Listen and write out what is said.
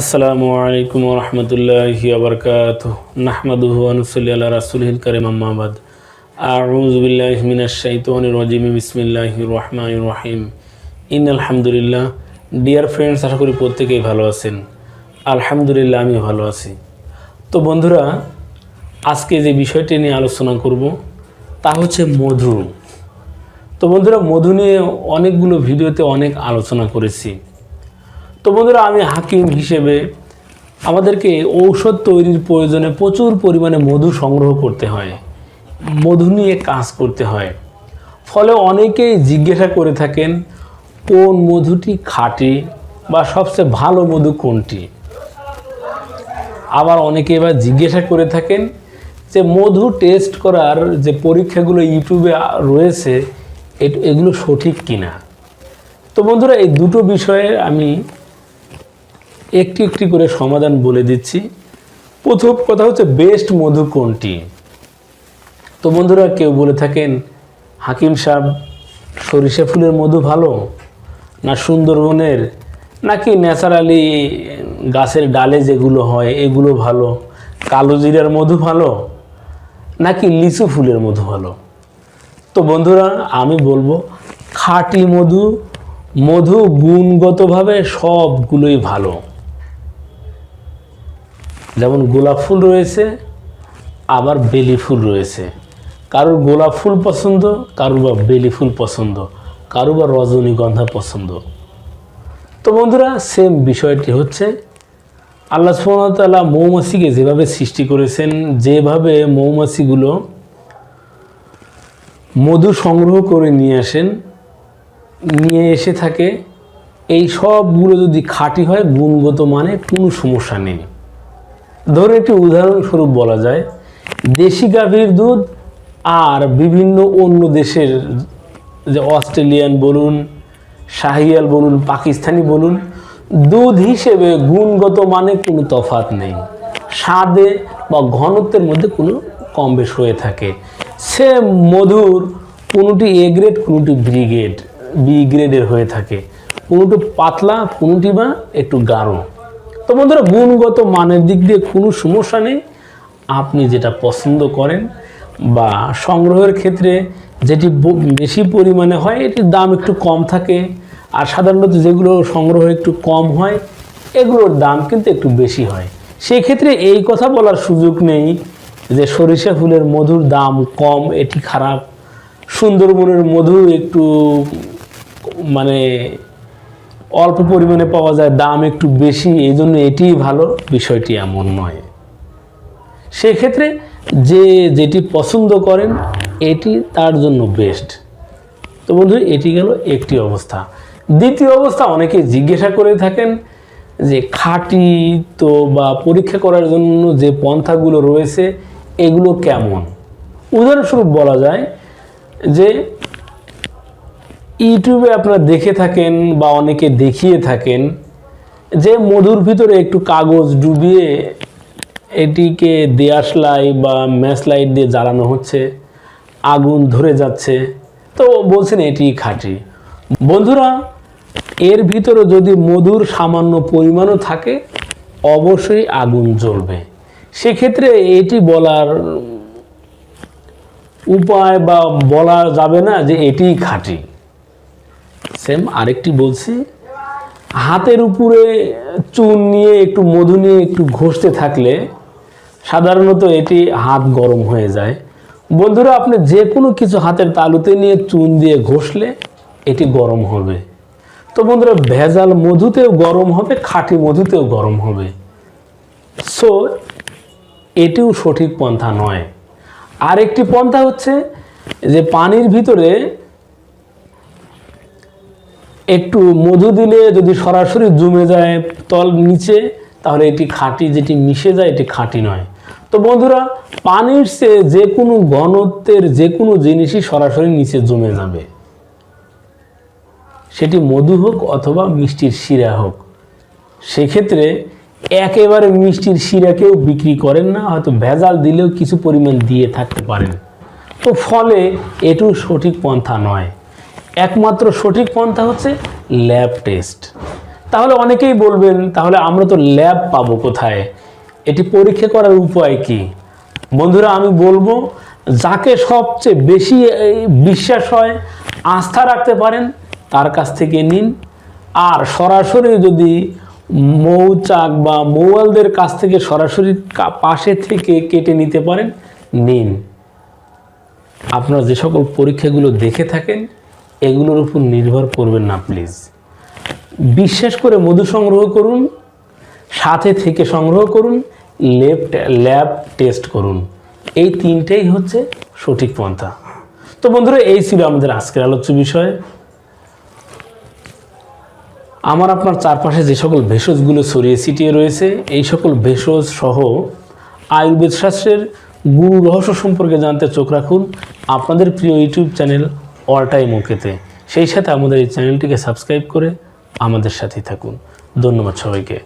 আসসালামু আলাইকুম রহমতুল্লাহি আবরকাত নাহমাদুহু আনুসল্লি আল্লাহ রাসুলহিল করিম আম্মাবাদ আউজুবিল্লাহ মিনাশ শাইতানির রাজিম, বিসমিল্লাহির রহমানির রহিম। ইন আলহামদুলিল্লাহ ডিয়ার ফ্রেন্ডস আশা করি প্রত্যেকেই ভালো আছেন। আলহামদুলিল্লাহ আমি ভালো আছি। তো বন্ধুরা, আজকে যে বিষয়টি নিয়ে আলোচনা করব, তা হচ্ছে মধু। তো বন্ধুরা, মধু নিয়ে অনেকগুলো ভিডিওতে অনেক আলোচনা করেছি। তো বন্ধুরা, আমি হাকিম হিসেবে আমাদেরকে ঔষধ তৈরির প্রয়োজনে প্রচুর পরিমাণে মধু সংগ্রহ করতে হয়। মধু নিয়ে কাজ করতে হয়। ফলে অনেকেই জিজ্ঞাসা করে থাকেন, কোন মধুটি খাঁটি বা সবচেয়ে ভালো মধু কোনটি? আবার অনেকে এবার জিজ্ঞাসা করে থাকেন যে, মধু টেস্ট করার যে পরীক্ষাগুলো ইউটিউবে রয়েছে এগুলো সঠিক কিনা? তো বন্ধুরা, এই দুটো বিষয়ে আমি একটি একটি করে সমাধান বলে দিচ্ছি। প্রথম কথা হচ্ছে বেস্ট মধু কোনটি? তো বন্ধুরা, কেউ বলে থাকেন, হাকিম সাহেব, সরিষা ফুলের মধু ভালো না সুন্দরবনের? নাকি ন্যাচারালি গাছের ডালে যেগুলো হয়, এগুলো ভালো? কালো জিরার মধু ভালো? নাকি লিচু ফুলের মধু ভালো? তো বন্ধুরা, আমি বলব, খাঁটি মধু মধু গুণগতভাবে সবগুলোই ভালো। যেমন গোলাপ ফুল রয়েছে, আবার বেলি ফুল রয়েছে। কারোর গোলাপ ফুল পছন্দ, কারোর বা বেলি ফুল পছন্দ কারও বা রজনীগন্ধা পছন্দ। তো বন্ধুরা সেম বিষয়টি হচ্ছে, আল্লাহ সুবহানাহু মৌমাছিকে যেভাবে সৃষ্টি করেছেন, যেভাবে মৌমাছিগুলো মধু সংগ্রহ করে নিয়ে আসেন, নিয়ে এসে থাকে, এই সবগুলো যদি খাঁটি হয়, গুণগত মানে কোনো সমস্যা নেই। ধরুন একটি উদাহরণস্বরূপ বলা যায়, দেশি গাভীর দুধ আর বিভিন্ন অন্য দেশের যে অস্ট্রেলিয়ান বলুন, শাহিয়াল বলুন, পাকিস্তানি বলুন, দুধ হিসেবে গুণগত মানে কোনো তফাৎ নেই। স্বাদে বা ঘনত্বের মধ্যে কোনো কম বেশ হয়ে থাকে। সে মধুর, কোনোটি এ গ্রেড কোনোটি বি গ্রেড বি গ্রেডের হয়ে থাকে। কোনোটি পাতলা, কোনোটি বা একটু গাঢ়। তো বন্ধুরা, গুণগত মানের দিক দিয়ে কোনো সমস্যা নেই। আপনি যেটা পছন্দ করেন বা সংগ্রহের ক্ষেত্রে যেটি বেশি পরিমাণে হয়, এটির দাম একটু কম থাকে। আর সাধারণত যেগুলো সংগ্রহ একটু কম হয়, এগুলোর দাম কিন্তু একটু বেশি হয়। সেই ক্ষেত্রে এই কথা বলার সুযোগ নেই যে সরিষা ফুলের মধুর দাম কম, এটি খারাপ। সুন্দরবনের মধু একটু মানে অল্প পরিমাণে পাওয়া যায়, দাম একটু বেশি এই জন্য এটিই ভালো, বিষয়টি এমন নয়। সেক্ষেত্রে যে যেটি পছন্দ করেন, এটি তার জন্য বেস্ট তো বন্ধু এটি গেল একটি অবস্থা। দ্বিতীয় অবস্থা অনেকে জিজ্ঞাসা করে থাকেন যে খাঁটি তো বা পরীক্ষা করার জন্য যে পন্থাগুলো রয়েছে, এগুলো কেমন? উদাহরণস্বরূপ বলা যায় যে ইউটিউবে আপনারা দেখে থাকেন বা অনেকে দেখিয়ে থাকেন যে মধুর ভিতরে একটু কাগজ ডুবিয়ে এটিকে দেয়াশলাই বা ম্যাচ লাইট দিয়ে জ্বালানো হচ্ছে, আগুন ধরে যাচ্ছে। তো বলছেন এটি খাঁটি। বন্ধুরা, এর ভিতরে যদি মধুর সামান্য পরিমাণও থাকে, অবশ্যই আগুন জ্বলবে। সেক্ষেত্রে এটি বলার উপায় বা বলা যাবে না যে এটিই খাঁটি। সেম, আরেকটি বলছি, হাতের উপরে চুন নিয়ে একটু মধু নিয়ে একটু ঘষতে থাকলে সাধারণত এটি হাত গরম হয়ে যায়। বন্ধুরা, আপনি যে কোনো কিছু হাতের তালুতে নিয়ে চুন দিয়ে ঘষলে এটি গরম হবে। তো বন্ধুরা, ভেজাল মধুতেও গরম হবে, খাঁটি মধুতেও গরম হবে। সো, এটিও সঠিক পন্থা নয়। আরেকটি পন্থা হচ্ছে যে পানির ভিতরে একটু মধু দিলে যদি সরাসরি জমে যায় তল নিচে, তাহলে এটি খাঁটি যেটি মিশে যায়, এটি খাঁটি নয়। তো বন্ধুরা, পানির চেয়ে যে কোনো ঘনত্বের যে কোনো জিনিসই সরাসরি নিচে জমে যাবে। সেটি মধু হোক অথবা মিষ্টির শিরা হোক। সেক্ষেত্রে একেবারে মিষ্টির শিরাকেও বিক্রি করেন না, হয়তো ভেজাল দিলেও কিছু পরিমাণ দিয়ে থাকতে পারেন। তো ফলে এটু সঠিক পন্থা নয়। একমাত্র সঠিক পন্থা হচ্ছে ল্যাব টেস্ট। তাহলে অনেকেই বলবেন, তাহলে আমরা তো ল্যাব পাবো কোথায়? এটি পরীক্ষা করার উপায় কি? বন্ধুরা, আমি বলব, যাকে সবচেয়ে বেশি বিশ্বাস হয়, আস্থা রাখতে পারেন, তার কাছ থেকে নিন। আর সরাসরি যদি মৌচাক বা মৌয়ালদের কাছ থেকে সরাসরি পাশে থেকে কেটে নিতে পারেন, নিন। আপনারা যে সকল পরীক্ষাগুলো দেখে থাকেন এগুলোর উপর নির্ভর করবেন না প্লিজ বিশ্বাস করে মধু সংগ্রহ করুন, সাথে থেকে সংগ্রহ করুন ল্যাব ল্যাব টেস্ট করুন। এই তিনটেই হচ্ছে সঠিক পন্থা। তো বন্ধুরা, এই ছিল আমাদের আজকের আলোচ্য বিষয়। আমার আপনার চারপাশে যে সকল ভেষজগুলো ছড়িয়ে ছিটিয়ে রয়েছে, এই সকল ভেষজ সহ আয়ুর্বেদ শাস্ত্রের গুরু রহস্য সম্পর্কে জানতে চোখ রাখুন। আপনাদের প্রিয় ইউটিউব চ্যানেল অল টাইম ওকেতে সেই সাথে আমাদের এই চ্যানেলটিকে সাবস্ক্রাইব করে আমাদের সাথেই থাকুন। ধন্যবাদ সবাইকে।